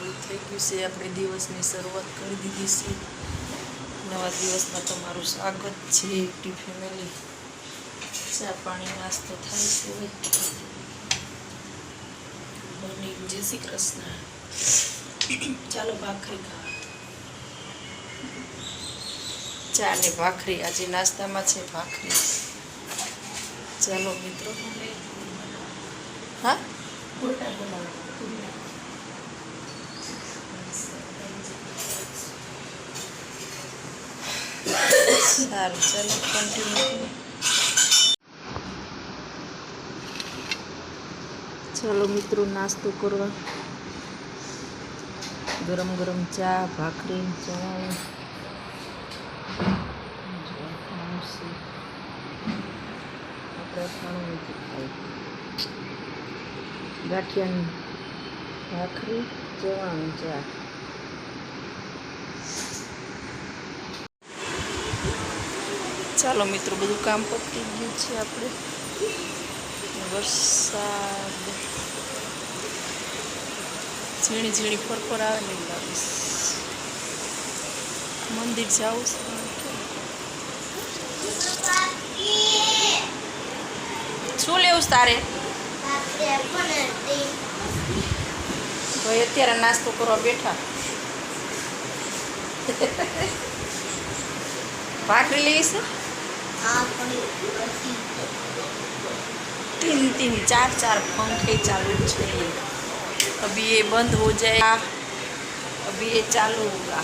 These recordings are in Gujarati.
બધું થઈ ગયું છે. આપણે દિવસની શરૂઆત કરી દીધી છે. નવા દિવસમાં તમારું સ્વાગત છે એકટી ફેમિલી. ચા પાણી નાસ્તો થાય છે મોર્નિંગ. જય શ્રી કૃષ્ણ. ચાલો ભાખરી ખાવા. ચા ને ભાખરી. આજે નાસ્તામાં છે ભાખરી. ચાલો મિત્રો. હા? સારું, ચાલો કન્ટિન્યુ ચાલો મિત્રો, નાસ્તો કરવા. ગરમ ગરમ ચા, ભાખરી ચવાણું ગાંઠિયાની ભાખરી ચવાણું ચા. ચાલો મિત્રો, બધું કામ પતી ગયું છે આપણે. વરસાદ. ઝીણી ઝીણી ફરફર આવે ને એવું મંદિર છે શું લેવું તારે? ભાઈ, અત્યારે નાસ્તો કરવા બેઠા. ભાખરી લેવી છે? तीन तीन चार चार पंखे चालू है अभी ये बंद हो जाएगा। अभी ये चालू होगा।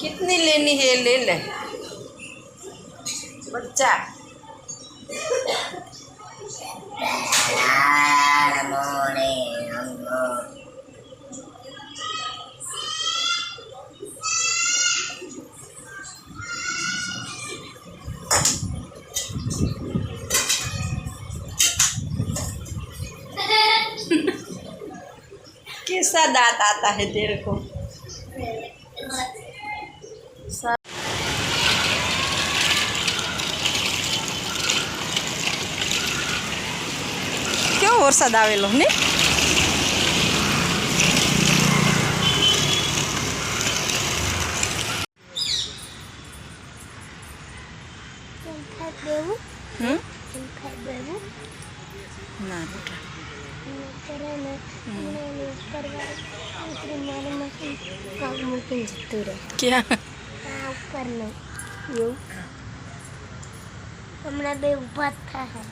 कितनी लेनी है? ले ले। बच्चा। कैसा दांत आता है तेरे को सा- કેવો વરસાદ આવેલો ને ક્યાં? એવું. હમણાં બે ઊભા થાય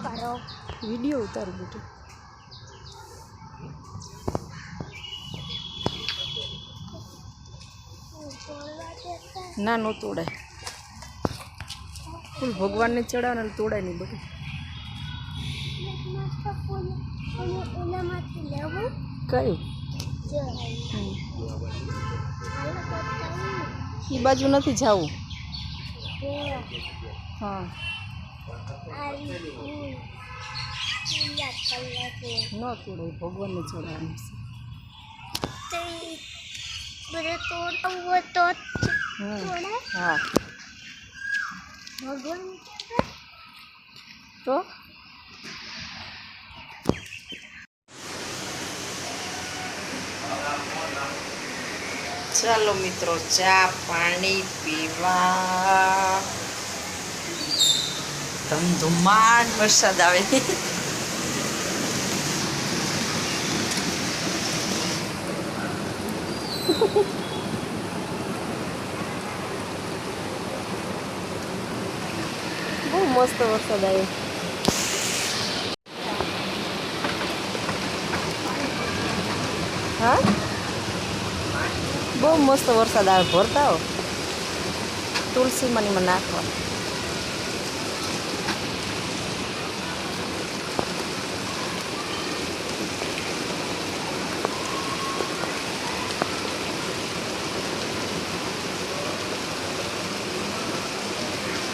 કરો? વીડિયો ઉતારું બેટું ના નો તોડાય. ફૂલ ભગવાનને ચડાવે ને તોડાય નહીં બધું. કયું? એ બાજુ નથી જવું. હા. ન તોડાય, ભગવાનને ચડાવવાનું છે. તો તો ચાલો મિત્રો ચા પાણી પીવા. ધમધુમાન વરસાદ આવે. બહુ મસ્ત વરસાદ આવ્યો. હા? બહુ મસ્ત વરસાદ આવે ભરતા હો. તુલસી મને નાખવા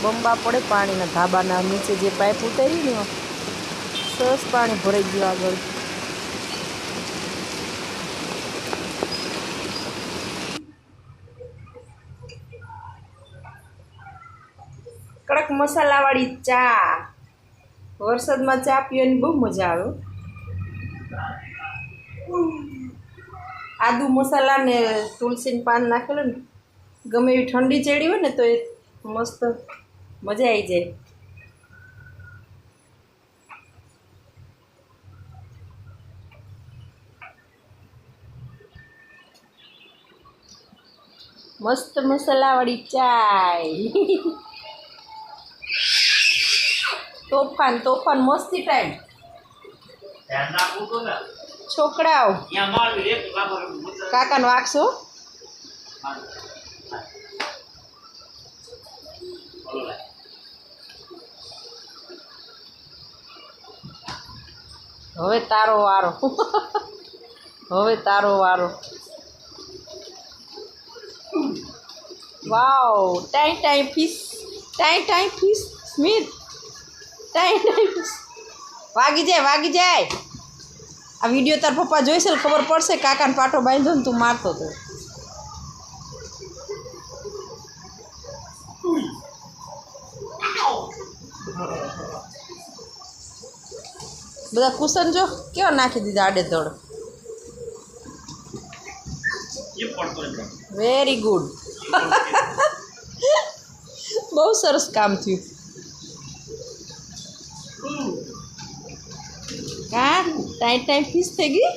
બંબા પડે પાણીના ધાબાના નીચે જે પાઇપ ઉતારી ને, સરસ પાણી ભરાઈ ગયું આગળ. કડક મસાલાવાળી ચા. વરસાદમાં ચા પીવાની બહુ મજા આવે આદુ મસાલા ને તુલસીનું પાન નાખેલું ને, ગમે એવી ઠંડી ચડી હોય ને તો એ મસ્ત મજા આવી જાય. મસ્ત મસાલાવાળી ચાય. તોફાન તોફાન મસ્તી ટાઈમ છોકરાઓ. કાકા કાકાનો વાગશો હવે તારો વારો. હવે તારો વારો. Wow, tie tie fish, tie tie fish, Smit. Tie tie fish. વાગી જાય વાગી જાય. આ વીડિયો તાર પપ્પા જોઈશે ખબર પડશે કાકાને પાટો બાંધ્યો ને તું મારતો તો. બધા કુશન જો કેવા નાખી દીધા આડે દોડ? એ પડતો જ નહીં. વેરી ગુડ બહુ સરસ કામ થયું. હા? ટાઈમ ટાઈમ ફીસ થઈ ગઈ?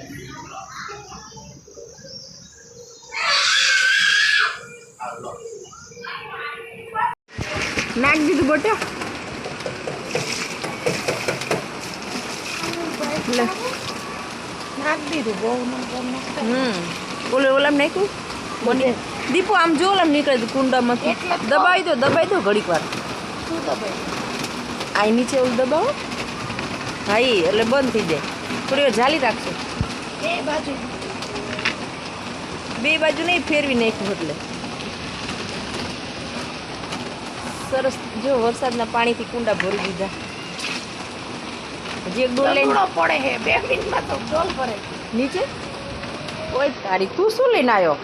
નાખ દીધું બટા લે નાખ દીધું બહુ ઓલે ઓલામ નાખ્યું? બોલી દીપો આમ જો ઓલામ નીકળે કુંડામાંથી. એટલે. દબાવી દો દબાવી દો ઘડીક વાર. આ નીચે ઓલું દબાવો. હા એટલે બંધ થઈ જાય. થોડી વાર જાલી રાખશો બે બાજુ. બે બાજુ નહીં ફેરવી નાખ્યું એટલે. સરસ. જો વરસાદના પાણીથી કુંડા ભરી દીધા. હજી એક ડોલ લઈને દમડો પડે હે બે મિનિટમાં તો ડોલ ભરે. નીચે? કોઈ તારી તું શું લઈને આવ્યો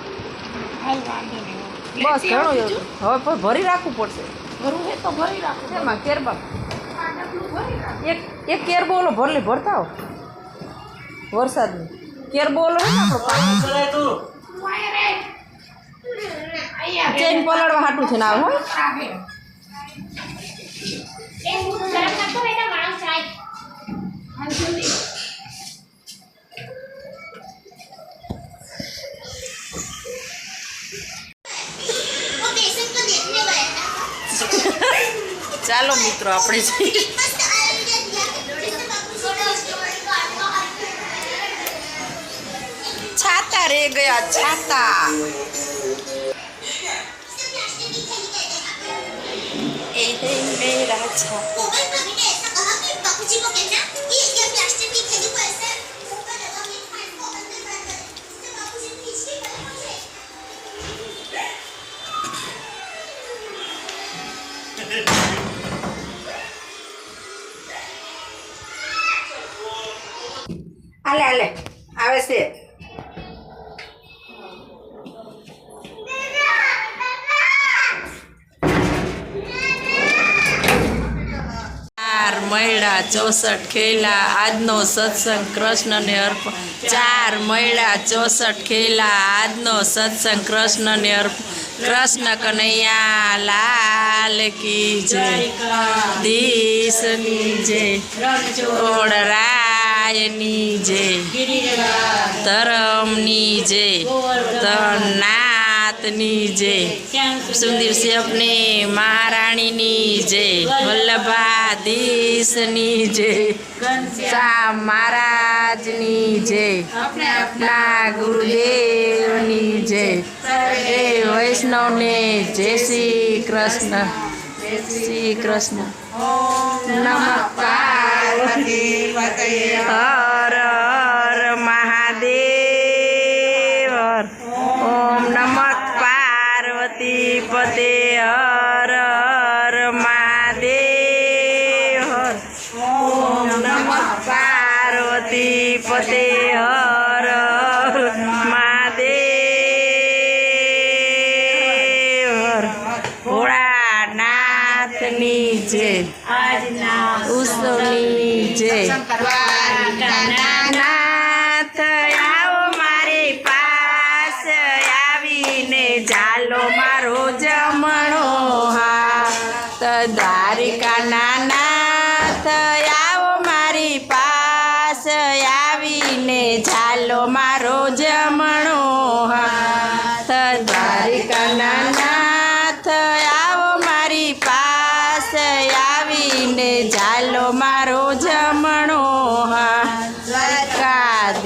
બસ ઘણું હવે પણ ભરી રાખવું પડશે. ભરવું હે તો ભરી રાખો એમાં કેરબા એક એક કેરબો ઓલો ભરલી ભરતા હો. વરસાદની. કેરબો ઓલો હે ને આપણો પાણી કરાય તું. ચેન પલાળવા હાટું છે ને આવે હો. આ હે. હાલ જલ્દી ચાલો મિત્રો આપણે જઈએ. છાતા રે ગયા છાતા. એ હે મેરા છાતા. હાલે હાલે. આવે છે. ચાર મહિલા ચોસઠ ખેલા. આજનો સત્સંગ કૃષ્ણને અર્પણ. ચાર મહિલા ચોસઠ ખેલા. આજનો સત્સંગ કૃષ્ણને અર્પણ. કૃષ્ણ કનૈયા લાલ કી જય. દેશની જય. ઓડરાયની જય. ધરમની જય. તનાથની જય. સુંદર સિંહને મહારાણીની જય. વલ્લભાધીશની જય. શા મહારાજની જય. આપણા ગુરુદેવની જય. એ વૈષ્ણવને જય શ્રી કૃષ્ણ. શ્રી કૃષ્ણ. નમઃ 啊。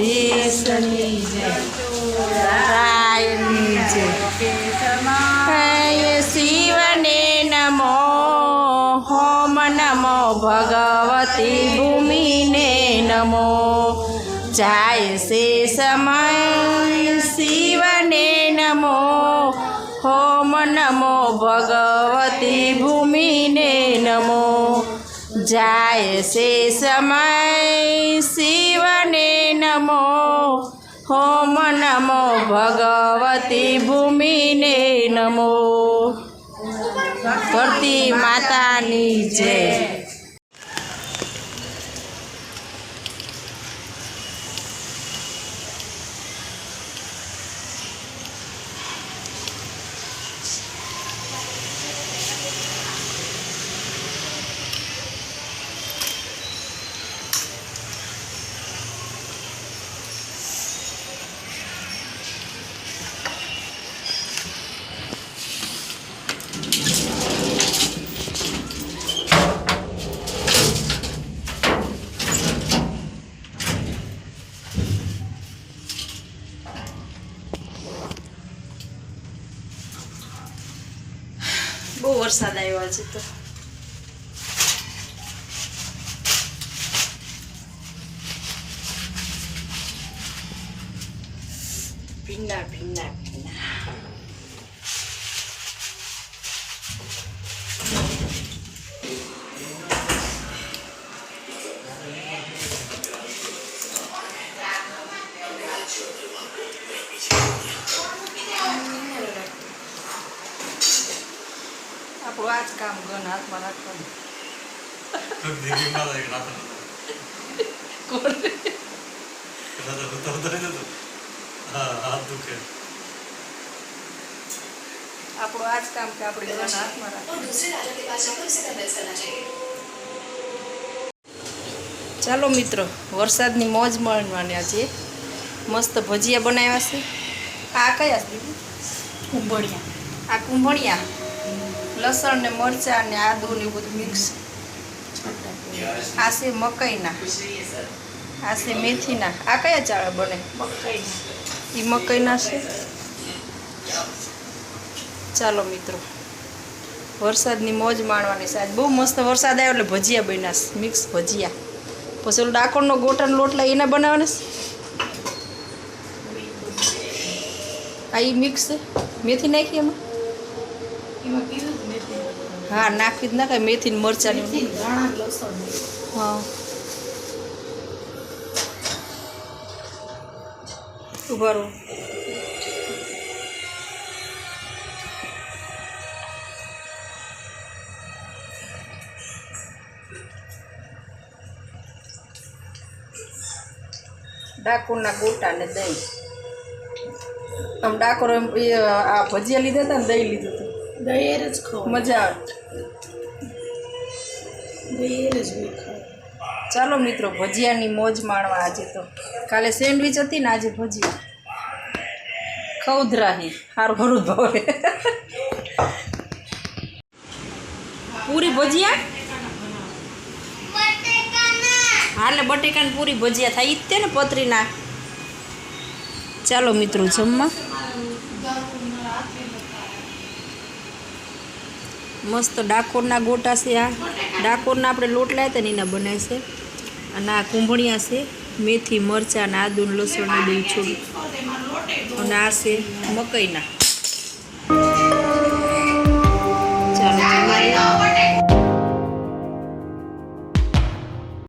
દ્વારકાધીશની જય રાયની જય. શિવને નમો, હોમ નમો, ભગવતી ભૂમિને નમો. જાય છે સમય શિવને નમો, હોમ નમો, ભગવતી ભૂમિને નમો. જાય છે સમય શિવને નમો હોમ નમો ભગવતી ભૂમિને નમો. ધરતી માતાની જય. બહુ વરસાદ આવ્યો હાથમાં રાખવાનું દેખી ના લાગે રાત કોણ રાત હોતા નહીં તો હા હાથ દુખે આપણું આ કામ કે આપણે ગન હાથમાં રાખવાનું ચાલો મિત્રો વરસાદની મોજ માણવાની આજે મસ્ત ભજીયા બનાવ્યા છે આ કયા છે દીદી? કુંભળિયા આ કુંભણિયા લસણ ને મરચાં ને આદુ ને બધું મિક્સ આ છે મકાઈના. આ છે મેથીના. આ કયા ચાવળ બને? એ મકાઈના છે? ચાલો મિત્રો. વરસાદની મોજ માણવાની સાજ બહુ મસ્ત વરસાદ આવ્યો એટલે ભજીયા બન્યા મિક્સ ભજીયા. પછી ઓલો ડાકોરનો ગોટાનો લોટલા એના બનાવવાને આ એ મિક્સ મેથી નાખી એમાં? હા નાખી જ નાખાય મેથી ને મરચાંની. હા. ઊભા રહો. ડાકોરના ગોટા ને દહીં. આમ ડાકોર એ આ ભજીયા લીધા હતા ને દહીં લીધું હતું. દહેર જ ખાવ મજા આવે. ખાવ ચાલો મિત્રો, ભજીયાની મોજ માણવા આજે તો. કાલે સેન્ડવિચ હતી ને આજે ભજીયા. ખૌધરાહી સારું ખરું ભાવે. પૂરી ભજીયા? હાલે બટેકાની પૂરી ભજીયા થાય. જ તે ને પતરીના ચાલો મિત્રો, જમવા. મસ્ત ડાકોરના ગોટા છે આ. ડાકોરના આપણે લોટ લાવ્યા હતા ને એના બનાવે છે. અને આ કુંભણિયા છે, મેથી, મરચાં અને આદુન ને લસણ ને બધું છોડું અને આ છે મકઈના. ચાલો.